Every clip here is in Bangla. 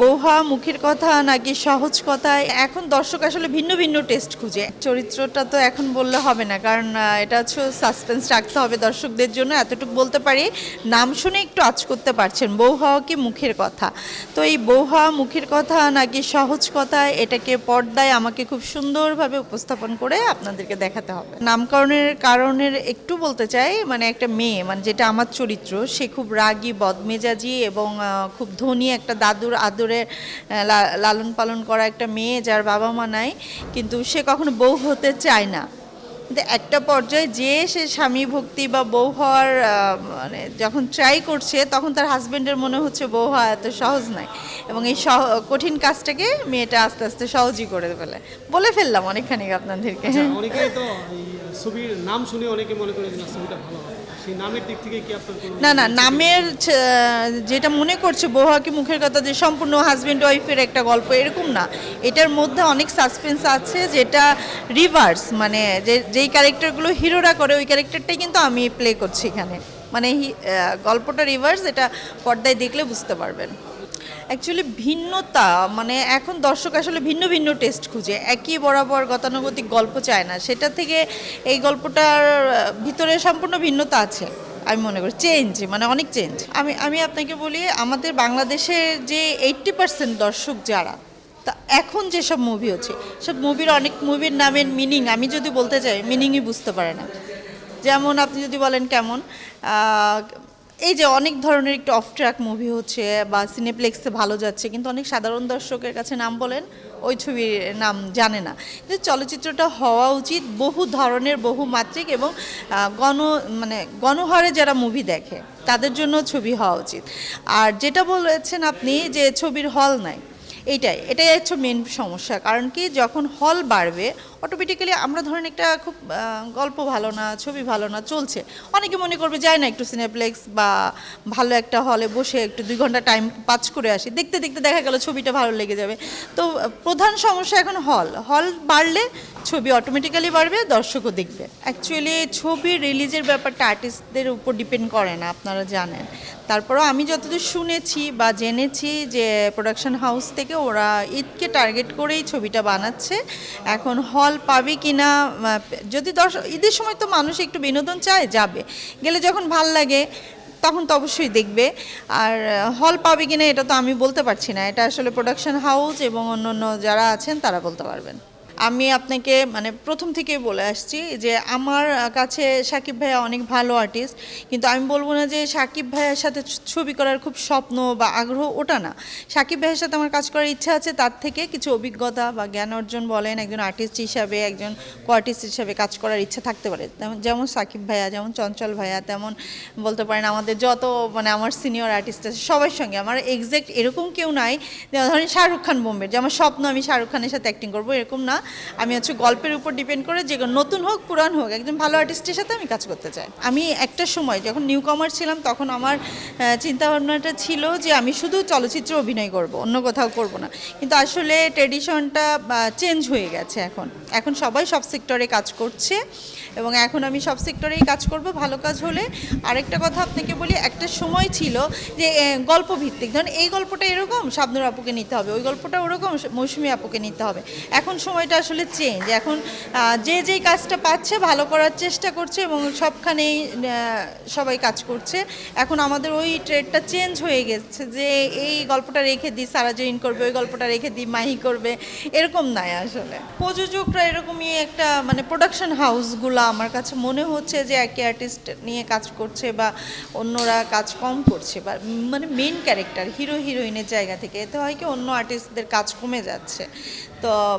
বৌহা মুখের কথা নাকি সহজ কথা? এখন দর্শক আসলে ভিন্ন ভিন্ন টেস্ট খুঁজে। চরিত্রটা তো এখন বললে হবে না, কারণ এটা হচ্ছে সাসপেন্স রাখতে হবে দর্শকদের জন্য। এতটুকু বলতে পারি, নাম শুনে একটু আজ করতে পারছেন বউ হওয়া কি মুখের কথা? তো এই হওয়া মুখের কথা নাকি সহজ কথা, এটাকে পর্দায় আমাকে খুব সুন্দরভাবে উপস্থাপন করে আপনাদেরকে দেখাতে হবে। নামকরণের কারণের একটু বলতে চাই মানে একটা মেয়ে মানে যেটা আমার চরিত্র, সে খুব রাগী, বদমেজাজি এবং খুব ধনী একটা দাদুর আদরে লা- লালন পালন করা একটা মেয়ে যার বাবা মা নাই কিন্তু সে কখনো বউ হতে চায় না। কিন্তু একটা পর্যায়ে যে সে স্বামী ভক্তি বা বউ হওয়ার মানে যখন ট্রাই করছে তখন তার হাজবেন্ডের মনে হচ্ছে বউ হওয়া এত সহজ নয় এবং এই সহ- কঠিন কাজটাকে মেয়েটা আস্তে আস্তে সহজই করে ফেলে। বলে ফেললাম অনেকখানি আপনাদেরকে। আচ্ছা, ছবির নাম শুনে অনেকে মনে করে ছবিটা ভালো না না নামের যেটা মনে করছে বৌহাকি মুখের কথা যে সম্পূর্ণ হাজব্যান্ড ওয়াইফের একটা গল্প এরকম না। এটার মধ্যে অনেক সাসপেন্স আছে যেটা রিভার্স মানে যে যেই ক্যারেক্টারগুলো হিরোরা করে ওই ক্যারেক্টারটাই কিন্তু আমি প্লে করছি এখানে। মানে গল্পটা রিভার্স এটা পর্দায় দেখলে বুঝতে পারবেন। অ্যাকচুয়ালি ভিন্নতা মানে এখন দর্শক আসলে ভিন্ন ভিন্ন টেস্ট খুঁজে। একই বরাবর গতানুগতিক গল্প চায় না। সেটা থেকে এই গল্পটার ভিতরে সম্পূর্ণ ভিন্নতা আছে, আমি মনে করি। চেঞ্জ মানে অনেক চেঞ্জ আমি আমি আপনাকে বলি, আমাদের বাংলাদেশের যে এইট্টি পার্সেন্ট দর্শক যারা, তা এখন যেসব মুভি হচ্ছে, সব মুভির অনেক মুভির নামের মিনিং আমি যদি বলতে চাই মিনিংই বুঝতে পারে না। যেমন আপনি যদি বলেন কেমন এই যে অনেক ধরনের একটু অফ ট্র্যাক মুভি হচ্ছে বা সিনেপ্লেক্সে ভালো যাচ্ছে, কিন্তু অনেক সাধারণ দর্শকের কাছে নাম বলেন, ওই ছবির নাম জানে না। কিন্তু চলচ্চিত্রটা হওয়া উচিত বহু ধরনের, বহু মাত্রিক এবং গণ মানে গণহারে যারা মুভি দেখে, তাদের জন্য ছবি হওয়া উচিত। আর যেটা বলেছেন আপনি যে ছবির হল নাই এইটাই, এটাই হচ্ছে মেন সমস্যা। কারণ কি, যখন হল বাড়বে অটোমেটিক্যালি আমরা ধরেন একটা খুব গল্প ভালো না, ছবি ভালো না, চলছে। অনেকে মনে করবে যায় না, একটু সিনেপ্লেক্স বা ভালো একটা হলে বসে একটু দুই ঘণ্টা টাইম পাচ করে আসি। দেখতে দেখতে দেখা গেল ছবিটা ভালো লেগে যাবে। তো, প্রধান সমস্যা এখন হল হল বাড়লে ছবি অটোমেটিক্যালি বাড়বে, দর্শকও দেখবে। অ্যাকচুয়ালি ছবি রিলিজের ব্যাপারটা আর্টিস্টদের উপর ডিপেন্ড করে না, আপনারা জানেন। তারপরও আমি যতদূর শুনেছি বা জেনেছি যে প্রোডাকশন হাউস থেকে ওরা ঈদকে টার্গেট করেই ছবিটা বানাচ্ছে, এখন হল পাবে কি না যদি দর্শক ঈদের সময় তো মানুষ একটু বিনোদন চায়, যাবে। গেলে যখন ভালো লাগে, তখন তো অবশ্যই দেখবে। আর হল পাবে কিনা এটা তো আমি বলতে পারছি না। এটা আসলে প্রোডাকশন হাউস এবং অন্য অন্য যারা আছেন তারা বলতে পারবেন। আমি আপনাকে মানে প্রথম থেকে বলে আসছি যে আমার কাছে সাকিব ভাইয়া অনেক ভালো আর্টিস্ট কিন্তু আমি বলব না যে সাকিব ভাইয়ার সাথে ছবি করার খুব স্বপ্ন বা আগ্রহ ওটা না। সাকিব ভাইয়ের সাথে আমার কাজ করার ইচ্ছা আছে, তার থেকে কিছু অভিজ্ঞতা বা জ্ঞান অর্জন বলেন, একজন আর্টিস্ট হিসাবে, একজন কোয়ার্টিস্ট হিসাবে কাজ করার ইচ্ছা থাকতে পারে। যেমন সাকিব ভাইয়া, যেমন চঞ্চল ভাইয়া, তেমন বলতে পারেন আমাদের যত মানে আমার সিনিয়র আর্টিস্ট আছে, সবার সঙ্গে। আমার এক্সাক্ট এরকম কেউ নাই ধরেন শাহরুখ খান বোম্বের, যে আমার স্বপ্ন আমি শাহরুখ খানের সাথে অ্যাক্টিং করব, এরকম না। আমি হচ্ছে গল্পের উপর ডিপেন্ড করে যে নতুন হোক, পুরান হোক, একজন ভালো আর্টিস্টের সাথে আমি কাজ করতে চাই। আমি একটা সময় যখন নিউ কমার ছিলাম, তখন আমার চিন্তাভাবনাটা ছিল যে আমি শুধু চলচ্চিত্রে অভিনয় করব, অন্য কোথাও করব না। কিন্তু আসলে ট্রেডিশনটা চেঞ্জ হয়ে গেছে এখন। এখন সবাই সব সেক্টরে কাজ করছে। এবং এখন আমি সব সেক্টরেই কাজ করব, ভালো কাজ হলে। আরেকটা কথা আপনাকে বলি, একটা সময় ছিল যে গল্প ভিত্তিক ধরুন, এই গল্পটা এরকম, শাবনুর আপুকে নিতে হবে, ওই গল্পটা ওরকম মৌসুমি আপুকে নিতে হবে। এখন সময়টা আসলে চেঞ্জ এখন যে যেই কাজটা পাচ্ছে, ভালো করার চেষ্টা করছে এবং সবখানেই সবাই কাজ করছে। এখন আমাদের ওই ট্রেডটা চেঞ্জ হয়ে গেছে যে, এই গল্পটা রেখে দিই, সারা জয়িন করবে, ওই গল্পটা রেখে দিই, মাহি করবে। এরকম নাই আসলে। প্রযোজকরা এরকমই একটা মানে প্রোডাকশন হাউসগুলো আমার কাছে মনে হচ্ছে যে একই আর্টিস্ট নিয়ে কাজ করছে বা অন্যরা কাজ কম করছে বা মানে মেন ক্যারেক্টার হিরো হিরোইনের জায়গা থেকে। এতে হয় কি অন্য আর্টিস্টদের কাজ কমে যাচ্ছে। তো,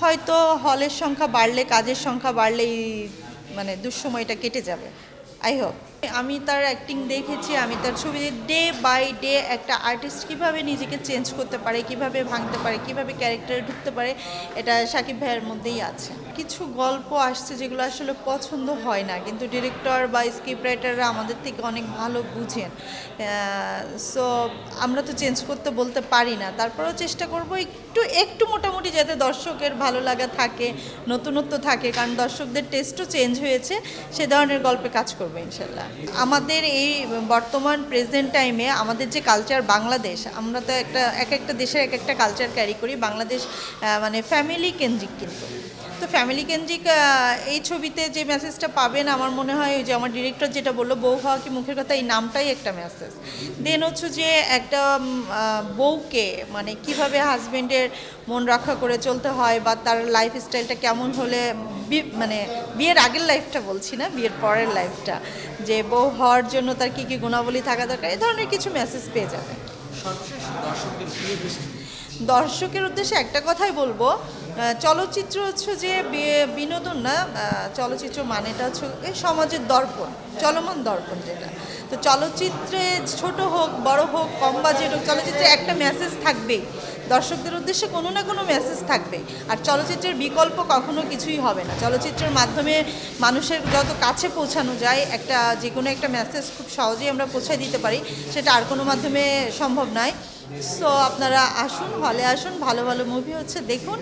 হয়তো হলের সংখ্যা বাড়লে, কাজের সংখ্যা বাড়লেই মানে দুঃসময়টা কেটে যাবে। আই হোপ আমি তার অ্যাক্টিং দেখেছি, আমি তার ছবি ডে বাই ডে একটা আর্টিস্ট কীভাবে নিজেকে চেঞ্জ করতে পারে, কীভাবে ভাঙতে পারে, কীভাবে ক্যারেক্টারে ঢুকতে পারে, এটা সাকিব ভাইয়ের মধ্যেই আছে। কিছু গল্প আসছে যেগুলো আসলে পছন্দ হয় না, কিন্তু ডিরেক্টর বা স্ক্রিপ্ট রাইটাররা আমাদের থেকে অনেক ভালো বুঝেন। সো আমরা তো চেঞ্জ করতে বলতে পারি না। তারপরেও চেষ্টা করব একটু একটু মোটামুটি যাতে দর্শকের ভালো লাগা থাকে, নতুনত্ব থাকে, কারণ দর্শকদের টেস্টও চেঞ্জ হয়েছে, সে ধরনের গল্পে কাজ করব ইনশাল্লাহ। আমাদের এই বর্তমান প্রেজেন্ট টাইমে আমাদের যে কালচার বাংলাদেশ, আমরা তো একটা, এক একটা দেশের এক একটা কালচার ক্যারি করি। বাংলাদেশ মানে ফ্যামিলি কেন্দ্রিক কিন্তু। তো ফ্যামিলি কেন্দ্রিক এই ছবিতে যে মেসেজটা পাবেন, আমার মনে হয় ওই যে আমার ডিরেক্টর যেটা বলল, বউ হওয়া কি মুখের কথা, এই নামটাই একটা মেসেজ দেন হচ্ছে যে একটা বউকে মানে কীভাবে হাজবেন্ডের মন রক্ষা করে চলতে হয় বা তার লাইফ স্টাইলটা কেমন হলে মানে বিয়ের আগের লাইফটা বলছি না, বিয়ের পরের লাইফটা যে বউ হওয়ার জন্য তার কী কী গুণাবলী থাকা দরকার, এই ধরনের কিছু মেসেজ পেয়ে যাবে দর্শকদের দর্শকের উদ্দেশ্যে একটা কথাই বলব চলচ্চিত্র হচ্ছে যে বিনোদন না চলচ্চিত্র মানেটা হচ্ছে সমাজের দর্পণ, চলমান দর্পণ যেটা। তো চলচ্চিত্রে ছোট হোক, বড় হোক, কম বাজেট হোক, চলচ্চিত্রে একটা মেসেজ থাকবেই। দর্শকদের উদ্দেশ্যে কোনো না কোনো মেসেজ থাকবে। আর চলচ্চিত্রের বিকল্প কখনো কিছুই হবে না। চলচ্চিত্রের মাধ্যমে মানুষের যত কাছে পৌঁছানো যায়, একটা যে কোনো একটা মেসেজ খুব সহজেই আমরা পৌঁছে দিতে পারি, সেটা আর কোনো মাধ্যমে সম্ভব নয়। সো আপনারা আসুন হলে আসুন, ভালো ভালো মুভি হচ্ছে, দেখুন।